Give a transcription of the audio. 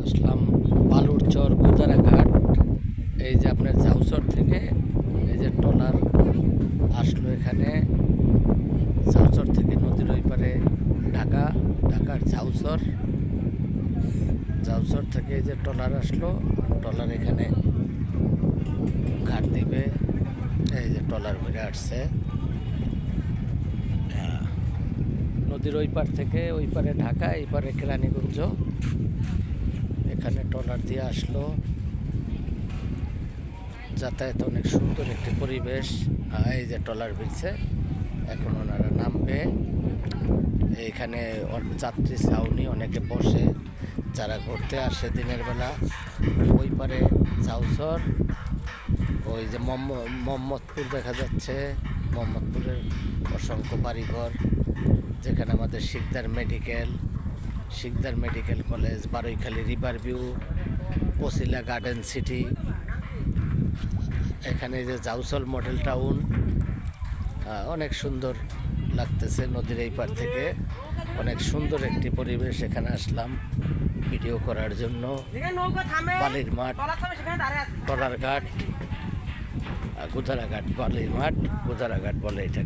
আসলাম বালুর চর ঘাট এই যে আপনার ঝাউচর থেকে এই যে ট্রলার আসলো এখানে। ঝাউচর থেকে নদীর ওই পারে ঢাকা ঢাকার ঝাউচর ঝাউচর থেকে এই যে ট্রলার আসলো ট্রলার এখানে ঘাট দিবে। এই যে ট্রলার ঘুরে আসছে। আহ, নদীর ওই পার থেকে ওই পারে ঢাকা এই পারে কেরানীগঞ্জ। এখানে ট্রলার দিয়ে আসলো। যাতায়াত অনেক সুন্দর একটি পরিবেশ। এই যে ট্রলার বিলছে এখন ওনারা নামবে। এইখানে অন- যাত্রী ছাউনি অনেকে বসে, যারা ঘুরতে আসে দিনের বেলা। ওই পারে চাউসর, ওই যে মোহাম্ম- মোহাম্মদপুর দেখা যাচ্ছে। মোহাম্মদপুরের অসংখ্য বাড়িঘর, যেখানে আমাদের Sikder medical. Sikder medical college Baraikhali river view, পশিলা garden city, এখানে যে জাউসল মডেল টাউন অনেক সুন্দর লাগতেছে নদীর এই পার থেকে। অনেক সুন্দর একটি পরিবেশ এখানে আসলাম ভিডিও করার জন্য। বালির মাঠ টলার ঘাট গুদারাঘাট, বালির মাঠ, গুদারাঘাট বলে এটা।